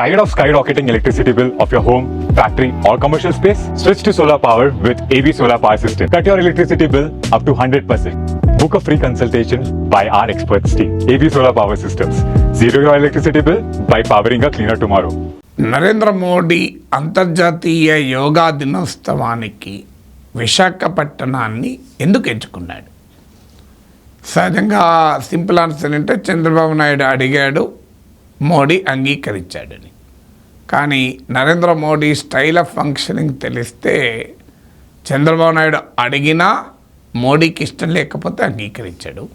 Tired of skyrocketing electricity bill of your home, factory, or commercial space? Switch to solar power with AB Solar Power System. Cut your electricity bill up to 100%. Book a free consultation by our experts team. AB Solar Power Systems. Zero your electricity bill by powering a cleaner tomorrow. Narendra Modi అంతర్జాతీయ యోగా దినోత్సవానికి విశాఖపట్టణాన్ని ఎందుకు ఎంచుకున్నాడు సహజంగా simple answer అంటే చంద్రబాబు నాయుడు అడిగాడు మోడీ అంగీకరించాడని. కానీ Narendra Modi style of functioning తెలిస్తే చంద్రబాబు నాయుడు అడిగినా మోడీకి ఇష్టం లేకపోతే అంగీకరించాడు.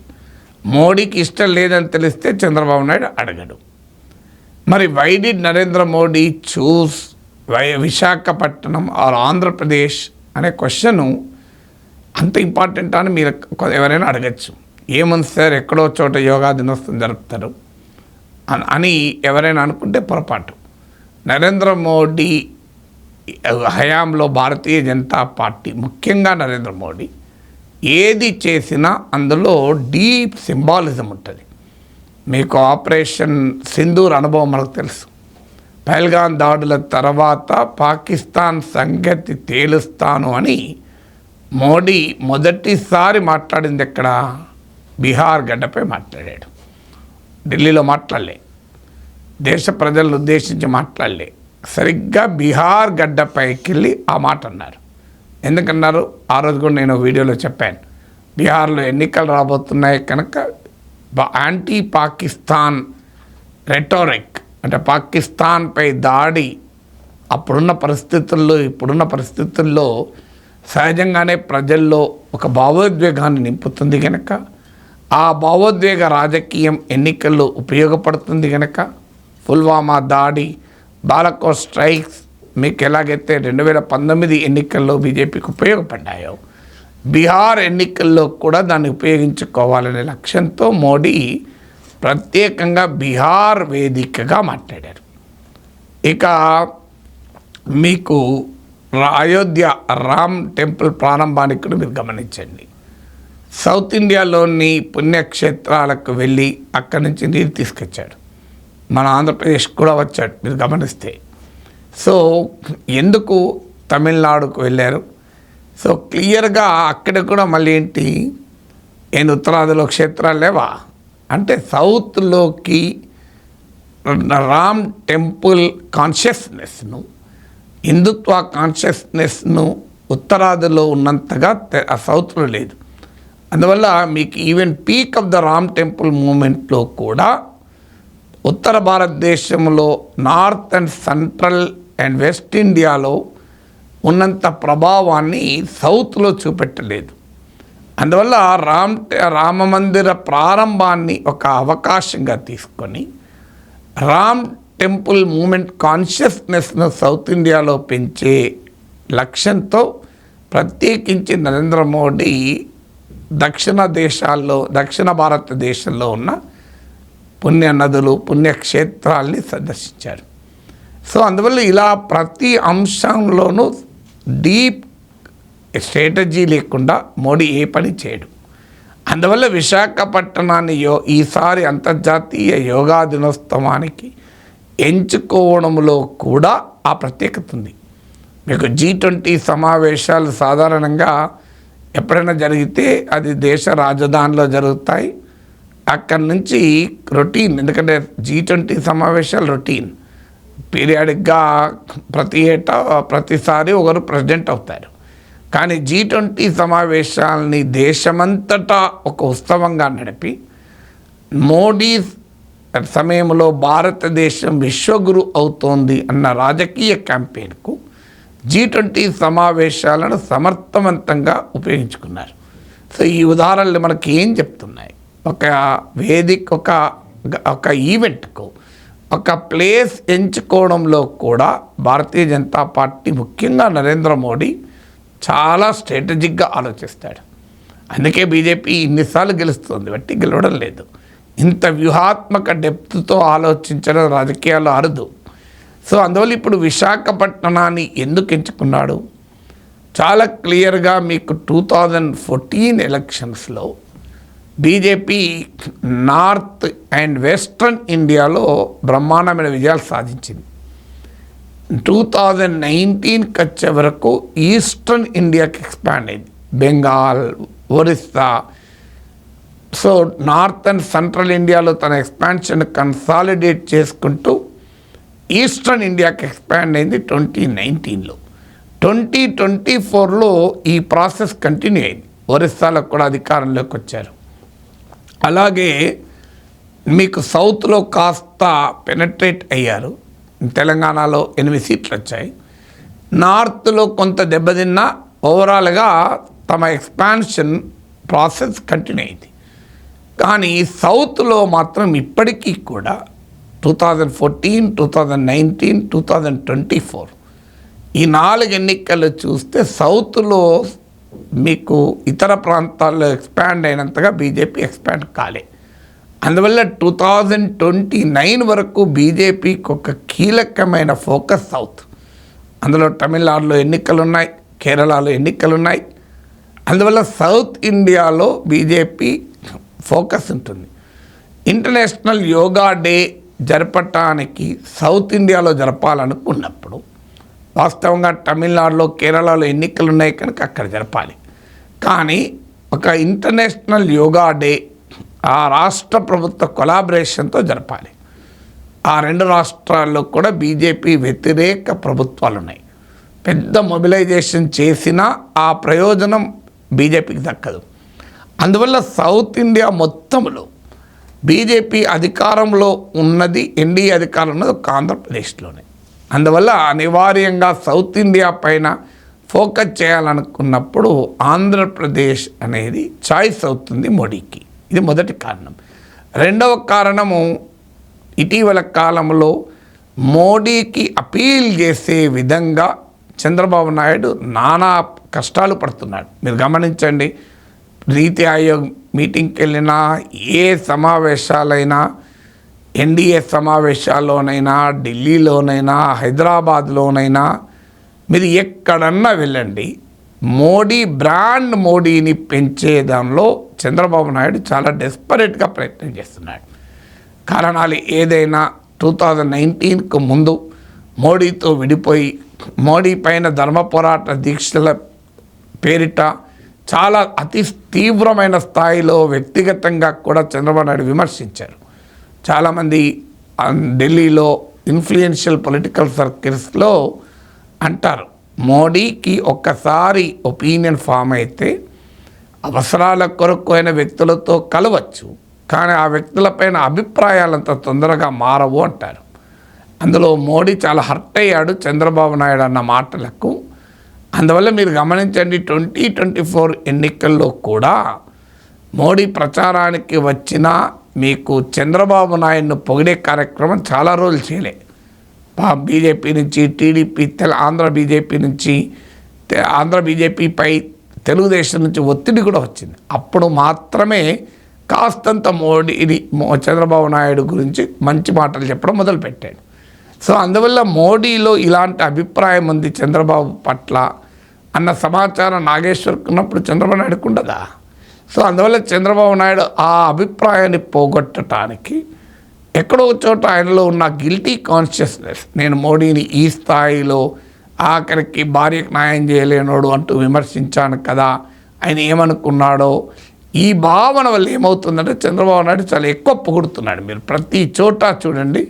మోడీకి ఇష్టం లేదని తెలిస్తే చంద్రబాబు నాయుడు అడగడు. మరి why did Narendra Modi choose why Visakhapatnam or Andhra Pradesh అనే క్వశ్చన్ అంత ఇంపార్టెంట్ అని మీరు ఎవరైనా అడగచ్చు. ఏముంది సార్ ఎక్కడో చోట యోగా దినోత్సవం జరుపుతారు. అని ఎవరైనా అనుకుంటే పొరపాటు. నరేంద్ర మోడీ హయాంలో భారతీయ జనతా పార్టీ ముఖ్యంగా నరేంద్ర మోడీ ఏది చేసినా అందులో డీప్ సింబాలిజం ఉంటుంది. మీకు ఆపరేషన్ సింధూర్ అనుభవం మనకు తెలుసు. పహల్గాన్ దాడుల తర్వాత పాకిస్తాన్ సంగతి తేలుస్తాను అని మోడీ మొదటిసారి మాట్లాడింది ఎక్కడ? బీహార్ గడ్డపై మాట్లాడాడు. ఢిల్లీలో మాట్లాడలే. దేశ ప్రజలను ఉద్దేశించి మాట్లాడలే. సరిగ్గా బీహార్ గడ్డపైకి వెళ్ళి ఆ మాట అన్నారు. ఎందుకన్నారు? ఆ రోజు కూడా నేను వీడియోలో చెప్పాను. బీహార్లో ఎన్నికలు రాబోతున్నాయి కనుక యాంటీ పాకిస్తాన్ రెటోరిక్ అంటే పాకిస్తాన్పై దాడి అప్పుడున్న పరిస్థితుల్లో ఇప్పుడున్న పరిస్థితుల్లో సహజంగానే ప్రజల్లో ఒక భావోద్వేగాన్ని నింపుతుంది కనుక ఆ భావోద్వేగ రాజకీయం ఎన్నికల్లో ఉపయోగపడుతుంది కనుక పుల్వామా దాడి బాలకో స్ట్రైక్స్ మీకు ఎలాగైతే రెండు వేల పంతొమ్మిది ఎన్నికల్లో బీజేపీకి ఉపయోగపడ్డాయో బీహార్ ఎన్నికల్లో కూడా దాన్ని ఉపయోగించుకోవాలనే లక్ష్యంతో మోడీ ప్రత్యేకంగా బీహార్ వేదికగా మాట్లాడారు. ఇక మీకు అయోధ్య రామ్ టెంపుల్ ప్రారంభానికి కూడా మీరు గమనించండి. సౌత్ ఇండియాలోని పుణ్యక్షేత్రాలకు వెళ్ళి అక్కడి నుంచి నీరు తీసుకొచ్చాడు. మన ఆంధ్రప్రదేశ్ కూడా వచ్చాడు మీరు గమనిస్తే. సో ఎందుకు తమిళనాడుకు వెళ్ళారు? సో క్లియర్గా అక్కడ కూడా మళ్ళీ ఏంటి? నేను ఉత్తరాదిలో క్షేత్రాలు లేవా? అంటే సౌత్లోకి రామ్ టెంపుల్ కాన్షియస్నెస్ను హిందుత్వ కాన్షియస్నెస్ను ఉత్తరాదిలో ఉన్నంతగా సౌత్లో లేదు. అందువల్ల మీకు even peak of the Ram temple మూమెంట్లో కూడా ఉత్తర భారతదేశంలో north and central and west ఇండియాలో ఉన్నంత ప్రభావాన్ని సౌత్లో చూపెట్టలేదు. అందువల్ల రామ్ రామ మందిర ప్రారంభాన్ని ఒక అవకాశంగా తీసుకొని రామ్ టెంపుల్ మూమెంట్ కాన్షియస్నెస్ను సౌత్ ఇండియాలో పెంచే లక్ష్యంతో ప్రత్యేకించి నరేంద్ర మోడీ దక్షిణ దేశాల్లో దక్షిణ భారతదేశంలో ఉన్న పుణ్య నదులు పుణ్యక్షేత్రాల్ని సందర్శించారు. సో అందువల్ల ఇలా ప్రతి అంశంలోనూ డీప్ స్ట్రాటజీ లేకుండా మోడీ ఏ పని చేయడు. అందువల్ల విశాఖపట్టణాన్ని యో ఈసారి అంతర్జాతీయ యోగా దినోత్సవానికి ఎంచుకోవడంలో కూడా ఆ ప్రత్యేకత ఉంది. మీకు జీ ట్వంటీ సమావేశాలు సాధారణంగా ఎప్పుడైనా జరిగితే అది దేశ రాజధానిలో జరుగుతాయి. అక్కడి నుంచి రొటీన్ ఎందుకంటే జీ ట్వంటీ సమావేశాలు రొటీన్. పీరియాడిక్గా ప్రతి ఏటా ప్రతిసారి ఒకరు ప్రెసిడెంట్ అవుతారు. కానీ జీ ట్వంటీ సమావేశాలని దేశమంతటా ఒక ఉత్సవంగా నడిపి మోడీ సమయంలో భారతదేశం విశ్వగురు అవుతోంది అన్న రాజకీయ క్యాంపెయిన్కు జీ ట్వంటీ సమావేశాలను సమర్థవంతంగా ఉపయోగించుకున్నారు. సో ఈ ఉదాహరణలు మనకి ఏం చెప్తున్నాయి? ఒక వేదిక ఒక ఒక ఈవెంట్కు ఒక ప్లేస్ ఎంచుకోవడంలో కూడా భారతీయ జనతా పార్టీ ముఖ్యంగా నరేంద్ర మోడీ చాలా స్ట్రాటజిక్గా ఆలోచిస్తాడు. అందుకే బీజేపీ ఇన్నిసార్లు గెలుస్తుంది బట్టి గెలవడం లేదు. ఇంత వ్యూహాత్మక డెప్త్తో ఆలోచించడం రాజకీయాల్లో అరుదు. సో అందువల్ల ఇప్పుడు విశాఖపట్నాన్ని ఎందుకు ఎంచుకున్నాడు? చాలా క్లియర్గా మీకు టూ థౌజండ్ ఫోర్టీన్ ఎలక్షన్స్లో బీజేపీ నార్త్ అండ్ వెస్ట్రన్ ఇండియాలో బ్రహ్మాండమైన విజయాలు సాధించింది. టూ థౌజండ్ నైన్టీన్కి వచ్చే వరకు ఈస్టర్న్ ఇండియాకి ఎక్స్పాండ్ అయింది. Bengal Orissa. So north and central ఇండియాలో తన ఎక్స్పాన్షన్ కన్సాలిడేట్ చేసుకుంటూ ఈస్టర్న్ ఇండియాకి ఎక్స్పాండ్ అయింది ట్వంటీ నైన్టీన్లో ట్వంటీ ట్వంటీ ఫోర్లో ఈ ప్రాసెస్ కంటిన్యూ అయింది. ఒరిస్సాలో కూడా అధికారంలోకి వచ్చారు. అలాగే మీకు సౌత్లో కాస్త పెనట్రేట్ అయ్యారు. తెలంగాణలో ఎనిమిది సీట్లు వచ్చాయి. నార్త్లో కొంత దెబ్బతిన్న ఓవరాల్గా తమ ఎక్స్పాన్షన్ ప్రాసెస్ కంటిన్యూ అయింది. కానీ సౌత్లో మాత్రం ఇప్పటికీ కూడా two thousand fourteen two thousand nineteen two thousand twenty four ఈ నాలుగు ఎన్నికలు చూస్తే సౌత్లో మీకు ఇతర ప్రాంతాల్లో ఎక్స్పాండ్ అయినంతగా బీజేపీ ఎక్స్పాండ్ కాలే. అందువల్ల టూ థౌజండ్ ట్వంటీ నైన్ వరకు బీజేపీకి ఒక కీలకమైన ఫోకస్ సౌత్. అందులో తమిళనాడులో ఎన్నికలు ఉన్నాయి కేరళలో ఎన్నికలు ఉన్నాయి అందువల్ల సౌత్ ఇండియాలో బీజేపీ ఫోకస్ ఉంటుంది. ఇంటర్నేషనల్ యోగా డే జరపటానికి సౌత్ ఇండియాలో జరపాలనుకున్నప్పుడు వాస్తవంగా తమిళనాడులో కేరళలో ఎన్నికలు ఉన్నాయి కనుక అక్కడ జరపాలి. కానీ ఒక ఇంటర్నేషనల్ యోగా డే ఆ రాష్ట్ర ప్రభుత్వ కొలాబరేషన్తో జరపాలి. ఆ రెండు రాష్ట్రాల్లో కూడా బీజేపీ వ్యతిరేక ప్రభుత్వాలు ఉన్నాయి పెద్ద మొబిలైజేషన్ చేసినా ఆ ప్రయోజనం బీజేపీకి దక్కదు. అందువల్ల సౌత్ ఇండియా మొత్తంలో బీజేపీ అధికారంలో ఉన్నది ఎన్డీఏ అధికారం ఉన్నది ఒక ఆంధ్రప్రదేశ్లోనే. అందువల్ల అనివార్యంగా సౌత్ ఇండియా పైన ఫోకస్ చేయాలనుకున్నప్పుడు ఆంధ్రప్రదేశ్ అనేది చాయిస్ అవుతుంది మోడీకి. ఇది మొదటి కారణం. రెండవ కారణము ఇటీవల కాలంలో మోడీకి అపీల్ చేసే విధంగా చంద్రబాబు నాయుడు నానా కష్టాలు పడుతున్నాడు. మీరు గమనించండి నీతి ఆయోగ్ మీటింగ్కి వెళ్ళినా ఏ సమావేశాలైనా ఎన్డీఏ సమావేశాల్లోనైనా ఢిల్లీలోనైనా హైదరాబాద్లోనైనా మీరు ఎక్కడన్నా వెళ్ళండి. మోడీ బ్రాండ్ మోడీని పెంచే దానిలో చంద్రబాబు నాయుడు చాలా డెస్పరేట్గా ప్రయత్నం చేస్తున్నాడు. కారణాలు ఏదైనా టూ థౌజండ్ నైన్టీన్కు ముందు మోడీతో విడిపోయి మోడీ పైన ధర్మ పోరాట దీక్షల పేరిట చాలా అతి తీవ్రమైన స్థాయిలో వ్యక్తిగతంగా కూడా చంద్రబాబు నాయుడు విమర్శించారు. చాలామంది ఢిల్లీలో ఇన్ఫ్లుయెన్షియల్ పొలిటికల్ సర్కిల్స్లో అంటారు మోడీకి ఒక్కసారి ఒపీనియన్ ఫామ్ అయితే అవసరాల కొరకు అయిన వ్యక్తులతో కలవచ్చు కానీ ఆ వ్యక్తులపైన అభిప్రాయాలంత తొందరగా మారవు అంటారు. అందులో మోడీ చాలా హర్ట్ అయ్యాడు చంద్రబాబు నాయుడు అన్న మాటలకు. అందువల్ల మీరు గమనించండి ట్వంటీ ట్వంటీ ఫోర్ ఎన్నికల్లో కూడా మోడీ ప్రచారానికి వచ్చిన మీకు చంద్రబాబు నాయుడును పొగిడే కార్యక్రమం చాలా రోజులు చేయలే. బీజేపీ నుంచి టీడీపీ తెల ఆంధ్ర బీజేపీ నుంచి ఆంధ్ర బీజేపీపై తెలుగుదేశం నుంచి ఒత్తిడి కూడా వచ్చింది. అప్పుడు మాత్రమే కాస్తంత మోడీని చంద్రబాబు నాయుడు గురించి మంచి మాటలు చెప్పడం మొదలుపెట్టాడు. సో అందువల్ల మోడీలో ఇలాంటి అభిప్రాయం ఉంది చంద్రబాబు పట్ల. అన్న సమాచారం నాగేశ్వర్కి ఉన్నప్పుడు చంద్రబాబు నాయుడుకు ఉండదా? సో అందువల్ల చంద్రబాబు నాయుడు ఆ అభిప్రాయాన్ని పోగొట్టడానికి ఎక్కడో ఒక చోట ఆయనలో ఉన్న గిల్టీ కాన్షియస్నెస్ నేను మోడీని ఈ స్థాయిలో ఆఖరికి భార్యకు న్యాయం చేయలేనోడు అంటూ విమర్శించాను కదా ఆయన ఏమనుకున్నాడో ఈ భావన వల్ల ఏమవుతుందంటే చంద్రబాబు నాయుడు చాలా ఎక్కువ పొగుడుతున్నాడు. మీరు ప్రతి చోట చూడండి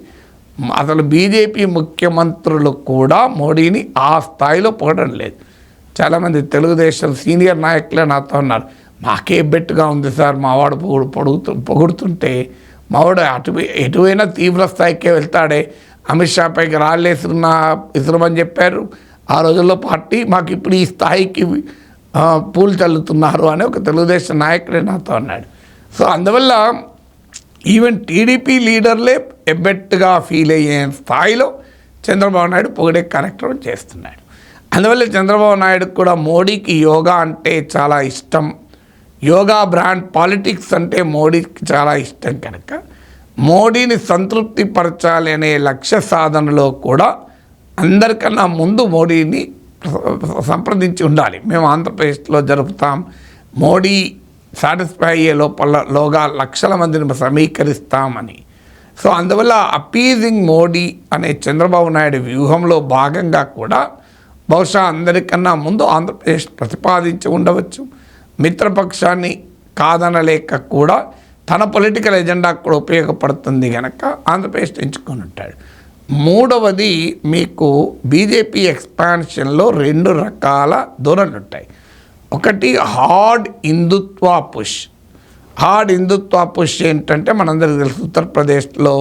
అసలు బీజేపీ ముఖ్యమంత్రులు కూడా మోడీని ఆ స్థాయిలో పొగడం లేదు. చాలామంది తెలుగుదేశం సీనియర్ నాయకులే నాతో ఉన్నారు. మాకే బెట్టుగా ఉంది సార్ మావాడు పొగుడు పొడుగుతు పొగుడుతుంటే మావాడు అటు ఎటువైనా తీవ్ర స్థాయికే వెళ్తాడే. అమిత్ షా పైకి రాళ్ళేసుకున్న ఇసురమని చెప్పారు. ఆ రోజుల్లో పార్టీ మాకు ఇప్పుడు ఈ స్థాయికి పూలు చల్లుతున్నారు అని ఒక తెలుగుదేశం నాయకుడే నాతో అన్నాడు. సో అందువల్ల ఈవెన్ టీడీపీ లీడర్లే ఎబ్బెట్టుగా ఫీల్ అయ్యే స్థాయిలో చంద్రబాబు నాయుడు పొగిడే కార్యక్రమం చేస్తున్నాడు. అందువల్ల చంద్రబాబు నాయుడు కూడా మోడీకి యోగా అంటే చాలా ఇష్టం. యోగా బ్రాండ్ పాలిటిక్స్ అంటే మోడీకి చాలా ఇష్టం కనుక మోడీని సంతృప్తిపరచాలి అనే లక్ష్య సాధనలో కూడా అందరికన్నా ముందు మోడీని సంప్రదించి ఉండాలి. మేము ఆంధ్రప్రదేశ్లో జరుపుతాం. మోడీ సాటిస్ఫై అయ్యే లోపల లోగా లక్షల మందిని సమీకరిస్తామని. సో అందువల్ల అపీజింగ్ మోడీ అనే చంద్రబాబు నాయుడు వ్యూహంలో భాగంగా కూడా బహుశా అందరికన్నా ముందు ఆంధ్రప్రదేశ్ ప్రతిపాదించి ఉండవచ్చు. మిత్రపక్షాన్ని కాదనలేక కూడా తన పొలిటికల్ ఎజెండా కూడా ఉపయోగపడుతుంది కనుక ఆంధ్రప్రదేశ్ ఎంచుకొని ఉంటాడు మూడవది మీకు బీజేపీ ఎక్స్పాన్షన్లో రెండు రకాల ధోరణులు ఉంటాయి ఒకటి hard Hindutva push. Hard Hindutva push ఏంటంటే మనందరికీ తెలుసు ఉత్తరప్రదేశ్లో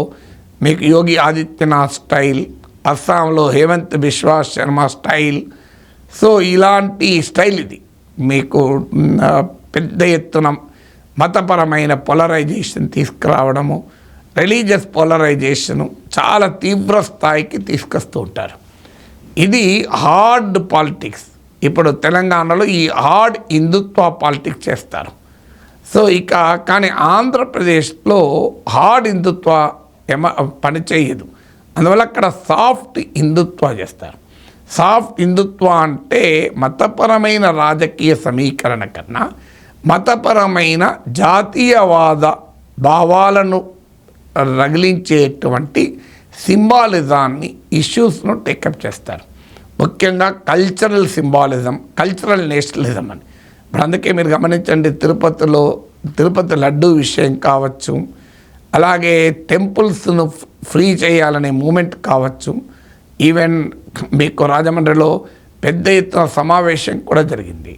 మీకు యోగి ఆదిత్యనాథ్ స్టైల్ అస్సాంలో హేమంత్ బిశ్వాస్ శర్మ స్టైల్. సో ఇలాంటి స్టైల్ ఇది. మీకు పెద్ద ఎత్తున మతపరమైన పోలరైజేషన్ తీసుకురావడము రిలీజియస్ పోలరైజేషను చాలా తీవ్ర స్థాయికి తీసుకొస్తూ ఉంటారు. ఇది హార్డ్ పాలిటిక్స్. ఇప్పుడు తెలంగాణలో ఈ హార్డ్ హిందుత్వ పాలిటిక్స్ చేస్తారు. సో ఇక కానీ ఆంధ్రప్రదేశ్లో హార్డ్ హిందుత్వ ఎమ పనిచేయదు. అందువల్ల అక్కడ సాఫ్ట్ హిందుత్వ చేస్తారు. సాఫ్ట్ హిందుత్వ అంటే మతపరమైన రాజకీయ సమీకరణ కన్నా మతపరమైన జాతీయవాద భావాలను రగిలించేటువంటి సింబాలిజాన్ని ఇష్యూస్ను టేకప్ చేస్తారు. ముఖ్యంగా కల్చరల్ సింబాలిజం కల్చరల్ నేషనలిజం అని. ఇప్పుడు అందుకే మీరు గమనించండి తిరుపతిలో తిరుపతి లడ్డు విషయం కావచ్చు అలాగే టెంపుల్స్ను ఫ్రీ చేయాలనే మూమెంట్ కావచ్చు. ఈవెన్ మీకు రాజమండ్రిలో పెద్ద ఎత్తున సమావేశం కూడా జరిగింది.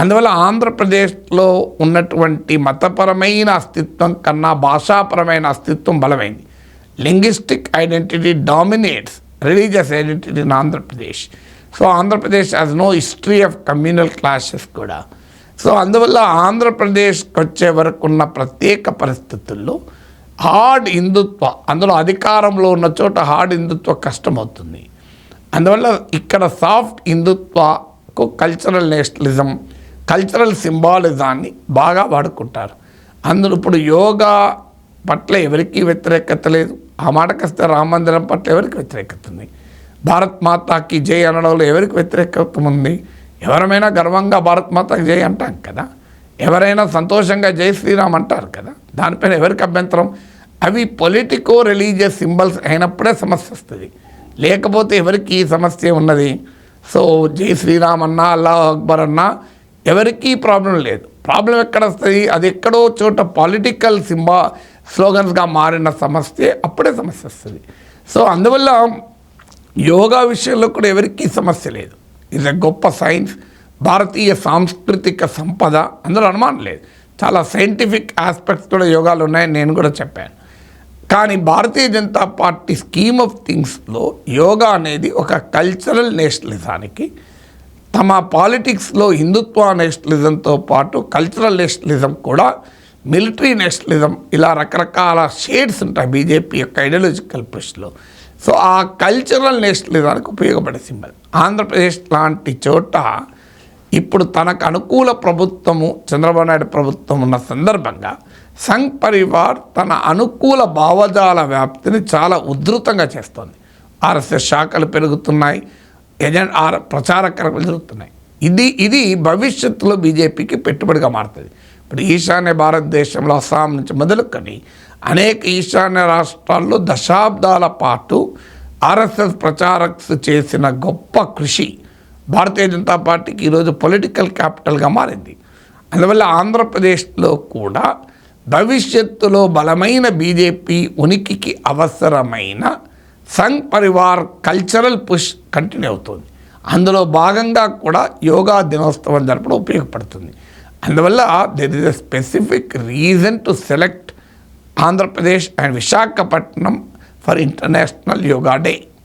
అందువల్ల ఆంధ్రప్రదేశ్లో ఉన్నటువంటి మతపరమైన అస్తిత్వం కన్నా భాషాపరమైన అస్తిత్వం బలమైంది. Linguistic identity dominates religious identity in Andhra Pradesh. So Andhra Pradesh has no history of communal clashes కూడా. సో అందువల్ల ఆంధ్రప్రదేశ్కి వచ్చే వరకు ఉన్న ప్రత్యేక పరిస్థితుల్లో హార్డ్ హిందుత్వ అందులో అధికారంలో ఉన్న చోట హార్డ్ హిందుత్వ కష్టమవుతుంది. అందువల్ల ఇక్కడ సాఫ్ట్ హిందుత్వకు కల్చరల్ నేషనలిజం కల్చరల్ సింబాలిజాన్ని బాగా వాడుకుంటారు. అందులో ఇప్పుడు యోగా పట్ల ఎవరికీ వ్యతిరేకత లేదు. ఆ మాటకస్తే రామ మందిరం పట్ల ఎవరికి వ్యతిరేకత ఉంది? భారత్ మాతాకి జై అనడంలో ఎవరికి వ్యతిరేకత ఉంది? ఎవరమైనా గర్వంగా భారత్ మాతాకి జై అంటాం కదా. ఎవరైనా సంతోషంగా జై శ్రీరామ్ అంటారు కదా. దానిపైన ఎవరికి అభ్యంతరం? అవి పొలిటికో రిలీజియస్ సింబల్స్ అయినప్పుడే సమస్య వస్తుంది. లేకపోతే ఎవరికి ఈ సమస్య ఉన్నది? సో జై శ్రీరామ్ అన్నా అల్లా అక్బర్ అన్నా ఎవరికీ ప్రాబ్లం లేదు. ప్రాబ్లం ఎక్కడ వస్తుంది? అది ఎక్కడో చోట పొలిటికల్ సింబా స్లోగన్స్గా మారిన సమస్య అప్పుడే సమస్య వస్తుంది. సో అందువల్ల యోగా విషయంలో కూడా ఎవరికీ సమస్య లేదు. ఇది గొప్ప సైన్స్. భారతీయ సాంస్కృతిక సంపద అందులో అనుమానం లేదు. చాలా సైంటిఫిక్ ఆస్పెక్ట్స్ కూడా యోగాలు ఉన్నాయని నేను కూడా చెప్పాను. కానీ Bharatiya Janata party scheme of థింగ్స్లో యోగా అనేది ఒక కల్చరల్ నేషనలిజానికి తమ పాలిటిక్స్లో హిందుత్వ నేషనలిజంతో పాటు కల్చరల్ నేషనలిజం కూడా మిలిటరీ నేషనలిజం ఇలా రకరకాల షేడ్స్ ఉంటాయి బీజేపీ యొక్క ఐడియాలజికల్ పుష్లో సో ఆ కల్చరల్ నేషనలిజానికి ఉపయోగపడే సింబల్ ఆంధ్రప్రదేశ్ లాంటి చోట ఇప్పుడు తనకు అనుకూల ప్రభుత్వము చంద్రబాబు నాయుడు ప్రభుత్వం ఉన్న సందర్భంగా సంఘ్ పరివార్ తన అనుకూల భావజాల వ్యాప్తిని చాలా ఉధృతంగా చేస్తోంది. ఆర్ఎస్ఎస్ శాఖలు పెరుగుతున్నాయి ఎజెంట్ ఆర్ ప్రచారకరకులు జరుగుతున్నాయి. ఇది ఇది భవిష్యత్తులో బీజేపీకి పెట్టుబడిగా మారుతుంది. ఇప్పుడు ఈశాన్య భారతదేశంలో అస్సాం నుంచి మొదలుకొని అనేక ఈశాన్య రాష్ట్రాల్లో దశాబ్దాల పాటు ఆర్ఎస్ఎస్ ప్రచారక్స్ చేసిన గొప్ప కృషి భారతీయ జనతా పార్టీకి ఈరోజు పొలిటికల్ క్యాపిటల్గా మారింది. అందువల్ల ఆంధ్రప్రదేశ్లో కూడా భవిష్యత్తులో బలమైన బీజేపీ ఉనికికి అవసరమైన Sangh Parivar cultural push continue అవుతుంది. అందులో భాగంగా కూడా యోగా దినోత్సవం జరపడం ఉపయోగపడుతుంది. అందువల్ల there is a specific reason to select Andhra Pradesh and Visakhapatnam for international yoga day